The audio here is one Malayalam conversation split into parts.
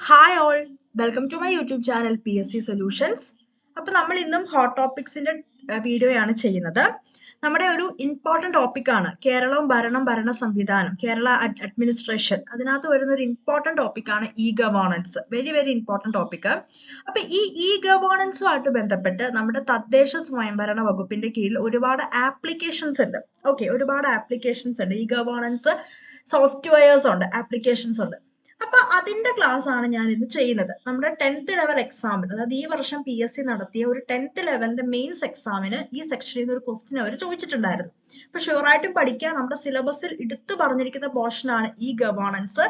Hi all welcome to my YouTube channel P S C solutions അപ്പോൾ നമ്മൾ ഇന്നും ഹോട്ട് ടോപ്പിക്സിന്റെ വീഡിയോയാണ് ചെയ്യുന്നത്. നമ്മുടെ ഒരു ഇമ്പോർട്ടന്റ് ടോപ്പിക്കാണ് കേരളവും ഭരണം ഭരണ സംവിധാനം കേരള അഡ്മിനിസ്ട്രേഷൻ അതിനകത്ത് വരുന്ന ഒരു ഇമ്പോർട്ടന്റ് ടോപ്പിക്കാണ് e governance very very important topic അപ്പൊ ഈ ഇ ഗവേണൻസുമായിട്ട് ബന്ധപ്പെട്ട് നമ്മുടെ തദ്ദേശ സ്വയംഭരണ വകുപ്പിന്റെ കീഴിൽ ഒരുപാട് ആപ്ലിക്കേഷൻസ് ഉണ്ട്. ഓക്കെ ഒരുപാട് ആപ്ലിക്കേഷൻസ് ഉണ്ട്. ഇ ഗവേണൻസ് സോഫ്റ്റ്വെയർസ് ഉണ്ട് ആപ്ലിക്കേഷൻസ് ഉണ്ട്. അപ്പൊ അതിന്റെ ക്ലാസ് ആണ് ഞാൻ ഇന്ന് ചെയ്യുന്നത്. നമ്മുടെ ടെൻത്ത് ലെവൽ എക്സാമിന് അതായത് ഈ വർഷം പി എസ് സി നടത്തിയ ഒരു ടെൻത്ത് ലെവലിന്റെ മെയിൻസ് എക്സാമിന് ഈ സെക്ഷനിൽ നിന്ന് ഒരു ക്വസ്റ്റ്യൻ അവർ ചോദിച്ചിട്ടുണ്ടായിരുന്നു. അപ്പൊ ഷുവറായിട്ടും പഠിക്കുക നമ്മുടെ സിലബസിൽ എടുത്തു പറഞ്ഞിരിക്കുന്ന പോർഷൻ ആണ് ഈ ഗവേണൻസ്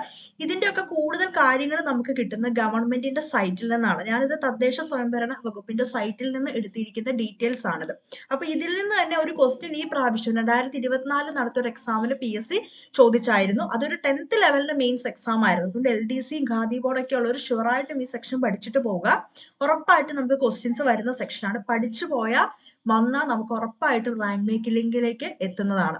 ഇതിന്റെ ഒക്കെ കൂടുതൽ കാര്യങ്ങൾ നമുക്ക് കിട്ടുന്ന ഗവൺമെന്റിന്റെ സൈറ്റിൽ നിന്നാണ്. ഞാനിത് തദ്ദേശ സ്വയംഭരണ വകുപ്പിന്റെ സൈറ്റിൽ നിന്ന് എടുത്തിരിക്കുന്ന ഡീറ്റെയിൽസ് ആണിത്. അപ്പൊ ഇതിൽ നിന്ന് തന്നെ ഒരു ക്വസ്റ്റ്യൻ ഈ പ്രാവശ്യം രണ്ടായിരത്തി ഇരുപത്തിനാലിൽ നടത്തിയ ഒരു എക്സാമിന് പി എസ് സി ചോദിച്ചായിരുന്നു. അതൊരു ടെൻത്ത് ലെവലിന്റെ മെയിൻസ് എക്സാം ആയിരുന്നു. അതുകൊണ്ട് എൽ ഡി സിയും ഖാദി ബോർഡൊക്കെ ഉള്ളവർ ഷുവറായിട്ടും ഈ സെക്ഷൻ പഠിച്ചിട്ട് പോവുക. ഉറപ്പായിട്ടും നമുക്ക് ക്വസ്റ്റ്യൻസ് വരുന്ന സെക്ഷനാണ് പഠിച്ചു പോയാൽ വന്നാൽ നമുക്ക് ഉറപ്പായിട്ടും റാങ്ക് മേക്കിംഗിലേക്ക് എത്തുന്നതാണ്.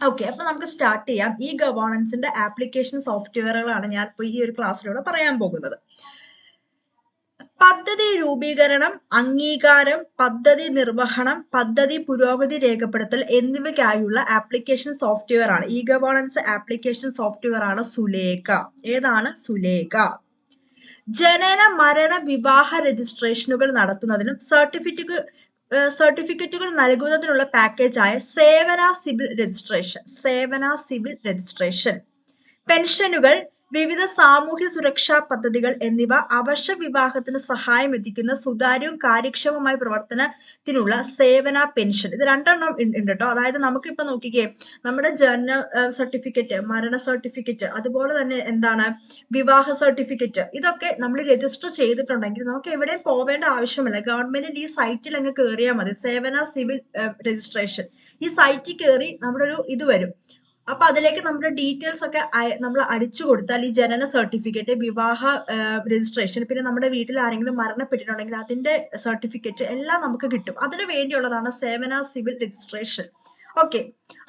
ഓക്കെ അപ്പൊ നമുക്ക് സ്റ്റാർട്ട് ചെയ്യാം. ഈ ഗവേണൻസിന്റെ ആപ്ലിക്കേഷൻ സോഫ്റ്റ്വെയറുകളാണ് ഞാൻ ഇപ്പൊ ഈ ഒരു ക്ലാസ്സിലൂടെ പറയാൻ പോകുന്നത്. പദ്ധതി രൂപീകരണം അംഗീകാരം പദ്ധതി നിർവഹണം പദ്ധതി പുരോഗതി രേഖപ്പെടുത്തൽ എന്നിവയ്ക്കായുള്ള ആപ്ലിക്കേഷൻ സോഫ്റ്റ്വെയർ ആണ്. ഇ ഗവേണൻസ് ആപ്ലിക്കേഷൻ സോഫ്റ്റ്വെയർ ആണ് സുലേഖ. ഏതാണ് സുലേഖ? ജനന മരണ വിവാഹ രജിസ്ട്രേഷനുകൾ നടത്തുന്നതിനും സർട്ടിഫിക്കറ്റ് സർട്ടിഫിക്കറ്റുകൾ നൽകുന്നതിനുള്ള പാക്കേജായ Sevana civil registration Sevana civil registration. പെൻഷനുകൾ വിവിധ സാമൂഹ്യ സുരക്ഷാ പദ്ധതികൾ എന്നിവ അവശ്യ വിവാഹത്തിന് സഹായം എത്തിക്കുന്ന സുതാര്യവും കാര്യക്ഷമമായ പ്രവർത്തനത്തിനുള്ള സേവന പെൻഷൻ. ഇത് രണ്ടെണ്ണം ഉണ്ട് കേട്ടോ അതായത് നമുക്ക് ഇപ്പൊ നോക്കിക്കേ നമ്മുടെ ജനന സർട്ടിഫിക്കറ്റ് മരണ സർട്ടിഫിക്കറ്റ് അതുപോലെ തന്നെ എന്താണ് വിവാഹ സർട്ടിഫിക്കറ്റ് ഇതൊക്കെ നമ്മൾ രജിസ്റ്റർ ചെയ്തിട്ടുണ്ടെങ്കിൽ നമുക്ക് എവിടെയും പോവേണ്ട ആവശ്യമില്ല. ഗവൺമെന്റിന്റെ ഈ സൈറ്റിൽ അങ്ങ് കയറിയാൽ മതി. സേവന സിവിൽ രജിസ്ട്രേഷൻ. ഈ സൈറ്റിൽ കയറി നമ്മുടെ ഒരു ഇത് വരും. അപ്പൊ അതിലേക്ക് നമ്മുടെ ഡീറ്റെയിൽസ് ഒക്കെ നമ്മൾ അടിച്ചു കൊടുത്താൽ ഈ ജനന സർട്ടിഫിക്കറ്റ് വിവാഹ രജിസ്ട്രേഷൻ പിന്നെ നമ്മുടെ വീട്ടിൽ ആരെങ്കിലും മരണപ്പെട്ടിട്ടുണ്ടെങ്കിൽ അതിന്റെ സർട്ടിഫിക്കറ്റ് എല്ലാം നമുക്ക് കിട്ടും. അതിനു വേണ്ടിയുള്ളതാണ് സേവന സിവിൽ രജിസ്ട്രേഷൻ ഓക്കെ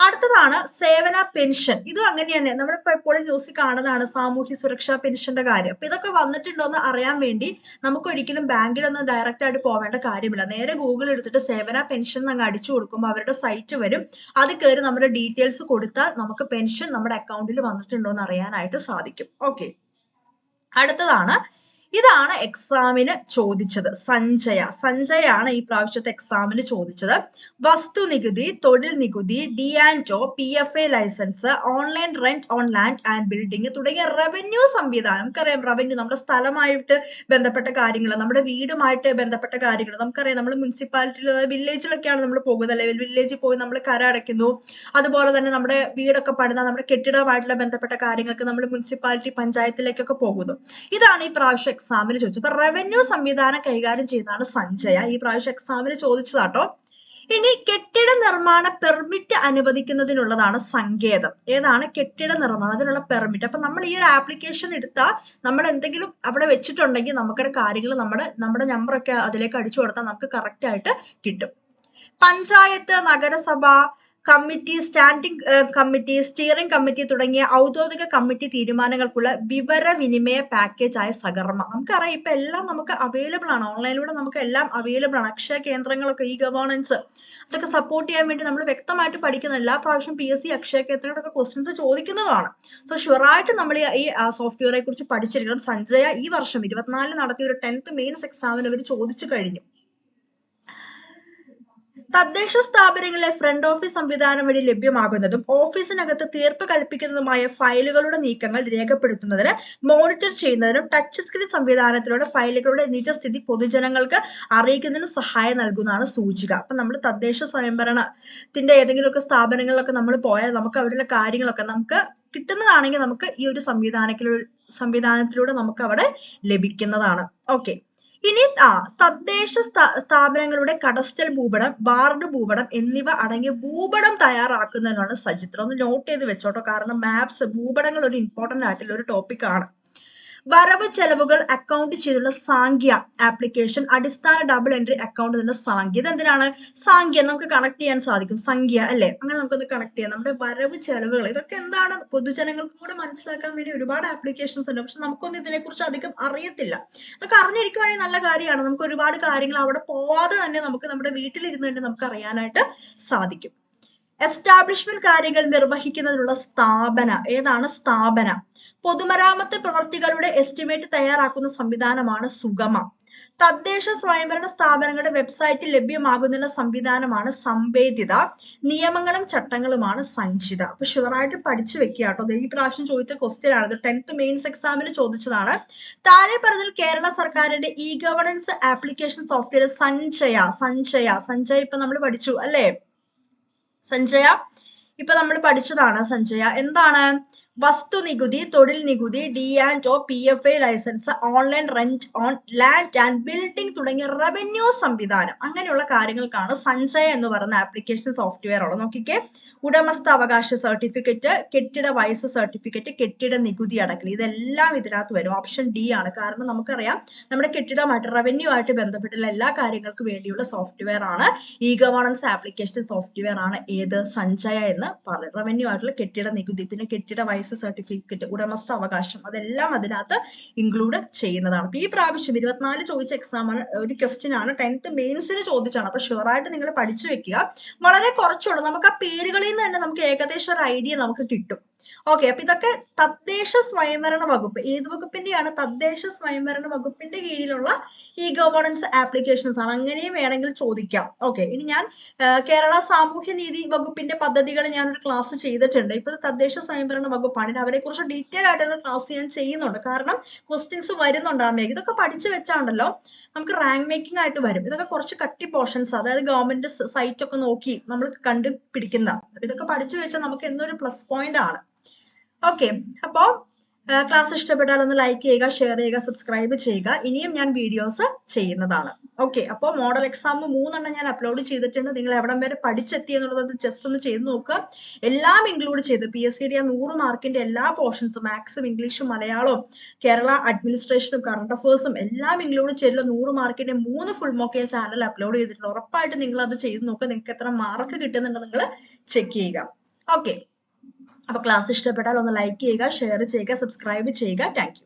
അടുത്തതാണ് സേവന പെൻഷൻ. ഇതും അങ്ങനെ തന്നെ നമ്മളിപ്പോ എപ്പോഴും ന്യൂസിൽ കാണുന്നതാണ് സാമൂഹ്യ സുരക്ഷാ പെൻഷന്റെ കാര്യം. അപ്പൊ ഇതൊക്കെ വന്നിട്ടുണ്ടോ എന്ന് അറിയാൻ വേണ്ടി നമുക്ക് ഒരിക്കലും ബാങ്കിലൊന്നും ഡയറക്റ്റ് ആയിട്ട് പോവേണ്ട കാര്യമില്ല. നേരെ ഗൂഗിൾ എടുത്തിട്ട് സേവന പെൻഷൻ അങ്ങ് അടിച്ചു കൊടുക്കുമ്പോൾ അവരുടെ സൈറ്റ് വരും. അത് കയറി നമ്മുടെ ഡീറ്റെയിൽസ് കൊടുത്താൽ നമുക്ക് പെൻഷൻ നമ്മുടെ അക്കൗണ്ടിൽ വന്നിട്ടുണ്ടോ എന്ന് അറിയാനായിട്ട് സാധിക്കും. ഓക്കെ അടുത്തതാണ് ഇതാണ് എക്സാമിന് ചോദിച്ചത്. സഞ്ജയ. സഞ്ജയാണ് ഈ പ്രാവശ്യത്തെ എക്സാമിന് ചോദിച്ചത്. വസ്തു നികുതി തൊഴിൽ നികുതി D and O P F A license online rent on land and building തുടങ്ങിയ റവന്യൂ സംവിധാനം. നമുക്കറിയാം റവന്യൂ നമ്മുടെ സ്ഥലമായിട്ട് ബന്ധപ്പെട്ട കാര്യങ്ങൾ നമ്മുടെ വീടുമായിട്ട് ബന്ധപ്പെട്ട കാര്യങ്ങൾ. നമുക്കറിയാം നമ്മൾ മുനിസിപ്പാലിറ്റിയിൽ വില്ലേജിലൊക്കെയാണ് നമ്മൾ പോകുന്നത്. അല്ലെങ്കിൽ വില്ലേജിൽ പോയി നമ്മൾ കര അടയ്ക്കുന്നു. അതുപോലെ തന്നെ നമ്മുടെ വീടൊക്കെ പണിത നമ്മുടെ കെട്ടിടമായിട്ടുള്ള ബന്ധപ്പെട്ട കാര്യങ്ങൾക്ക് നമ്മൾ മുനിസിപ്പാലിറ്റി പഞ്ചായത്തിലേക്കൊക്കെ പോകുന്നു. ഇതാണ് ഈ പ്രാവശ്യം എക്സാമിന് ചോദിച്ചു. അപ്പൊ റവന്യൂ സംവിധാനം കൈകാര്യം ചെയ്യുന്നതാണ് സഞ്ജയ. ഈ പ്രാവശ്യം എക്സാമിന് ചോദിച്ചതാട്ടോ. ഇനി കെട്ടിട നിർമ്മാണ പെർമിറ്റ് അനുവദിക്കുന്നതിനുള്ളതാണ് സങ്കേതം. ഏതാണ് കെട്ടിട നിർമ്മാണം? അതിനുള്ള പെർമിറ്റ് അപ്പൊ നമ്മൾ ഈ ഒരു ആപ്ലിക്കേഷൻ എടുത്താൽ നമ്മൾ എന്തെങ്കിലും അവിടെ വെച്ചിട്ടുണ്ടെങ്കിൽ നമുക്കടെ കാര്യങ്ങൾ നമ്മുടെ നമ്മുടെ നമ്പറൊക്കെ അതിലേക്ക് അടിച്ചു കൊടുത്താൽ നമുക്ക് കറക്റ്റ് ആയിട്ട് കിട്ടും. പഞ്ചായത്ത് നഗരസഭ committee standing committee steering committee തുടങ്ങിയ ഔദ്യോഗിക കമ്മിറ്റി തീരുമാനങ്ങൾക്കുള്ള വിവരവിനിമയ പാക്കേജ് ആയ സകർമ്മ നമുക്കറിയാം ഇപ്പൊ എല്ലാം നമുക്ക് അവൈലബിൾ ആണ്. ഓൺലൈനിലൂടെ നമുക്ക് എല്ലാം അവൈലബിൾ ആണ്. അക്ഷയ കേന്ദ്രങ്ങളൊക്കെ ഈ ഗവേണൻസ് അതൊക്കെ സപ്പോർട്ട് ചെയ്യാൻ വേണ്ടി നമ്മൾ വ്യക്തമായിട്ട് പഠിക്കുന്ന എല്ലാ പ്രാവശ്യം പി എസ് സി അക്ഷയ കേന്ദ്രങ്ങളൊക്കെ ക്വസ്റ്റ്യൻസ് ചോദിക്കുന്നതാണ്. സോ ഷുവറായിട്ട് നമ്മൾ ഈ സോഫ്റ്റ്വെയറെ കുറിച്ച് പഠിച്ചിരിക്കണം. സഞ്ജയ ഈ വർഷം ഇരുപത്തിനാലിൽ നടത്തിയ ഒരു ടെൻത്ത് മെയിൻസ് എക്സാമിന് അവർ ചോദിച്ചു കഴിഞ്ഞു. തദ്ദേശ സ്ഥാപനങ്ങളിലെ ഫ്രണ്ട് ഓഫീസ് സംവിധാനം വഴി ലഭ്യമാകുന്നതും ഓഫീസിനകത്ത് തീർപ്പ് കൽപ്പിക്കുന്നതുമായ ഫയലുകളുടെ നീക്കങ്ങൾ രേഖപ്പെടുത്തുന്നതിന് മോണിറ്റർ ചെയ്യുന്നതിനും ടച്ച് സ്ക്രീൻ സംവിധാനത്തിലൂടെ ഫയലുകളുടെ നിജസ്ഥിതി പൊതുജനങ്ങൾക്ക് അറിയിക്കുന്നതിനും സഹായം നൽകുന്നതാണ് സൂചിക. അപ്പൊ നമ്മൾ തദ്ദേശ സ്വയംഭരണത്തിന്റെ ഏതെങ്കിലുമൊക്കെ സ്ഥാപനങ്ങളിലൊക്കെ നമ്മൾ പോയാൽ നമുക്ക് അവിടെയുള്ള കാര്യങ്ങളൊക്കെ നമുക്ക് കിട്ടുന്നതാണെങ്കിൽ നമുക്ക് ഈ ഒരു സംവിധാനത്തിലൂടെ സംവിധാനത്തിലൂടെ നമുക്ക് അവിടെ ലഭിക്കുന്നതാണ്. ഓക്കെ ഇനി ആ തദ്ദേശ സ്ഥാപനങ്ങളുടെ കടസ്റ്റൽ ഭൂപടം വാർഡ് ഭൂപടം എന്നിവ അടങ്ങിയ ഭൂപടം തയ്യാറാക്കുന്നതിനാണ് സചിത്രം ഒന്ന് നോട്ട് ചെയ്ത് വെച്ചോട്ടോ. കാരണം മാപ്സ് ഭൂപടങ്ങൾ ഒരു ഇമ്പോർട്ടന്റ് ആയിട്ടുള്ള ഒരു ടോപ്പിക് ആണ്. വരവ് ചെലവുകൾ അക്കൗണ്ട് ചെയ്തുള്ള സാങ്ക്യ ആപ്ലിക്കേഷൻ അടിസ്ഥാന ഡബിൾ എൻട്രി അക്കൗണ്ട് എന്ന സാങ്ക്യ ഇത് എന്തിനാണ് സാങ്ക്യ നമുക്ക് കണക്ട് ചെയ്യാൻ സാധിക്കും. സംഖ്യ അല്ലെ? അങ്ങനെ നമുക്കൊന്ന് കണക്ട് ചെയ്യാം. നമ്മുടെ വരവ് ചെലവുകൾ. ഇതൊക്കെ എന്താണ്? പൊതുജനങ്ങൾക്ക് കൂടെ മനസ്സിലാക്കാൻ വേണ്ടി ഒരുപാട് ആപ്ലിക്കേഷൻസ് ഉണ്ട്. പക്ഷെ നമുക്കൊന്നും ഇതിനെക്കുറിച്ച് അധികം അറിയത്തില്ല. അതൊക്കെ അറിഞ്ഞിരിക്കുവാണെങ്കിൽ നല്ല കാര്യമാണ്. നമുക്ക് ഒരുപാട് കാര്യങ്ങൾ അവിടെ പോവാതെ തന്നെ നമുക്ക് നമ്മുടെ വീട്ടിലിരുന്ന് തന്നെ നമുക്ക് അറിയാനായിട്ട് സാധിക്കും. എസ്റ്റാബ്ലിഷ്മെന്റ് കാര്യങ്ങൾ നിർവഹിക്കുന്നതിനുള്ള സ്ഥാപന. ഏതാണ് സ്ഥാപന? പൊതുമരാമത്ത് പ്രവർത്തികളുടെ എസ്റ്റിമേറ്റ് തയ്യാറാക്കുന്ന സംവിധാനമാണ് സുഗമ. തദ്ദേശ സ്വയംഭരണ സ്ഥാപനങ്ങളുടെ വെബ്സൈറ്റിൽ ലഭ്യമാകുന്ന സംവിധാനമാണ് സംവേദിത. നിയമങ്ങളും ചട്ടങ്ങളുമാണ് സഞ്ചിത. അപ്പൊ ഷുവറായിട്ട് പഠിച്ചു വെക്കുക കേട്ടോ. ഈ പ്രാവശ്യം ചോദിച്ച ക്വസ്റ്റ്യൻ ആണ്. ടെൻത്ത് മെയിൻസ് എക്സാമിന് ചോദിച്ചതാണ്. താഴെ പറഞ്ഞതിൽ കേരള സർക്കാരിന്റെ e governance application software Sanchaya Sanchaya Sanchaya ഇപ്പൊ നമ്മൾ പഠിച്ചു അല്ലേ? സഞ്ചയ ഇപ്പൊ നമ്മൾ പഠിച്ചതാണ് സഞ്ചയ എന്താണ്? വസ്തു നികുതി തൊഴിൽ നികുതി D and O P F I license online rent on land and building തുടങ്ങിയ റവന്യൂ സംവിധാനം. അങ്ങനെയുള്ള കാര്യങ്ങൾക്കാണ് സഞ്ജയ എന്ന് പറയുന്ന ആപ്ലിക്കേഷൻ സോഫ്റ്റ്വെയർ ഉള്ളത്. നോക്കിക്കേ. ഉടമസ്ഥ അവകാശ സർട്ടിഫിക്കറ്റ് കെട്ടിട വയസ്സ് സർട്ടിഫിക്കറ്റ് കെട്ടിട നികുതി അടക്കൽ. ഇതെല്ലാം ഇതിനകത്ത് വരും. ഓപ്ഷൻ ഡി ആണ്. കാരണം നമുക്കറിയാം നമ്മുടെ കെട്ടിടമായിട്ട് റവന്യൂ ആയിട്ട് ബന്ധപ്പെട്ടുള്ള എല്ലാ കാര്യങ്ങൾക്കും വേണ്ടിയുള്ള സോഫ്റ്റ്വെയർ ആണ്. ഇ ഗവേണൻസ് ആപ്ലിക്കേഷൻ സോഫ്റ്റ്വെയർ ആണ് ഏത്? സഞ്ജയ എന്ന് പറയുന്നത് റവന്യൂ ആയിട്ടുള്ള കെട്ടിട നികുതി പിന്നെ കെട്ടിട വയസ്സ് സർട്ടിഫിക്കറ്റ് ഉടമസ്ഥ അവകാശം അതെല്ലാം അതിനകത്ത് ഇൻക്ലൂഡ് ചെയ്യുന്നതാണ്. അപ്പൊ ഈ പ്രാവശ്യം ഇരുപത്തിനാല് ചോദിച്ച എക്സാം ആണ് ഒരു ക്വസ്റ്റ്യൻ ആണ്. ടെൻത്ത് മെയിൻസിന് ചോദിച്ചാണ്. അപ്പൊ ഷുവർ ആയിട്ട് നിങ്ങൾ പഠിച്ചു വെക്കുക. വളരെ കുറച്ചുള്ളൂ. നമുക്ക് ആ പേരുകളിൽ നിന്ന് തന്നെ നമുക്ക് ഏകദേശം ഒരു ഐഡിയ നമുക്ക് കിട്ടും. ഓക്കെ അപ്പൊ ഇതൊക്കെ തദ്ദേശ സ്വയംഭരണ വകുപ്പ് ഏത് വകുപ്പിന്റെയാണ് തദ്ദേശ സ്വയംഭരണ വകുപ്പിന്റെ കീഴിലുള്ള ഈ ഗവേണൻസ് ആപ്ലിക്കേഷൻസ് ആണ്. അങ്ങനെയും വേണമെങ്കിൽ ചോദിക്കാം. ഓക്കെ ഇനി ഞാൻ കേരള സാമൂഹ്യ നീതി വകുപ്പിന്റെ പദ്ധതികൾ ഞാൻ ഒരു ക്ലാസ് ചെയ്തിട്ടുണ്ട്. ഇപ്പൊ തദ്ദേശ സ്വയംഭരണ വകുപ്പാണ്. അവരെ കുറിച്ച് ഡീറ്റെയിൽ ആയിട്ടുള്ള ക്ലാസ് ഞാൻ ചെയ്യുന്നുണ്ട്. കാരണം ക്വസ്റ്റ്യൻസ് വരുന്നുണ്ട് ആ ഇതൊക്കെ പഠിച്ചു വെച്ചാണല്ലോ നമുക്ക് റാങ്ക് മേക്കിംഗ് ആയിട്ട് വരും. ഇതൊക്കെ കുറച്ച് കട്ടി പോർഷൻസ് അതായത് ഗവൺമെന്റ് സൈറ്റ് ഒക്കെ നോക്കി നമ്മൾ കണ്ടുപിടിക്കുന്ന ഇതൊക്കെ പഠിച്ചു വെച്ചാൽ നമുക്ക് എന്നൊരു പ്ലസ് പോയിന്റ് ആണ്. ഓക്കെ അപ്പോ ക്ലാസ് ഇഷ്ടപ്പെട്ടാൽ ഒന്ന് ലൈക്ക് ചെയ്യുക ഷെയർ ചെയ്യുക സബ്സ്ക്രൈബ് ചെയ്യുക. ഇനിയും ഞാൻ വീഡിയോസ് ചെയ്യുന്നതാണ്. ഓക്കെ അപ്പോൾ മോഡൽ എക്സാം മൂന്നെണ്ണം ഞാൻ അപ്ലോഡ് ചെയ്തിട്ടുണ്ട്. നിങ്ങൾ എവിടം വരെ പഠിച്ചെത്തി എന്നുള്ളത് ജസ്റ്റ് ഒന്ന് ചെയ്ത് നോക്കുക എല്ലാം ഇൻക്ലൂഡ് ചെയ്ത് പി എസ് സി ഡി നൂറ് മാർക്കിന്റെ എല്ലാ പോർഷൻസും മാത്സും ഇംഗ്ലീഷും മലയാളവും കേരള അഡ്മിനിസ്ട്രേഷനും കറണ്ട് അഫേഴ്സും എല്ലാം ഇൻക്ലൂഡ് ചെയ്തിട്ടുള്ള നൂറ് മാർക്കിന്റെ മൂന്ന് ഫുൾ മോക്ക് ചാനൽ അപ്ലോഡ് ചെയ്തിട്ടുണ്ട്. ഉറപ്പായിട്ട് നിങ്ങൾ അത് ചെയ്ത് നോക്കുക നിങ്ങൾക്ക് എത്ര മാർക്ക് കിട്ടുന്നുണ്ട് നിങ്ങൾ ചെക്ക് ചെയ്യുക. ഓക്കെ അപ്പൊ ക്ലാസ് ഇഷ്ടപ്പെട്ടാൽ ഒന്ന് ലൈക്ക് ചെയ്യുക ഷെയർ ചെയ്യുക സബ്സ്ക്രൈബ് ചെയ്യുക. താങ്ക്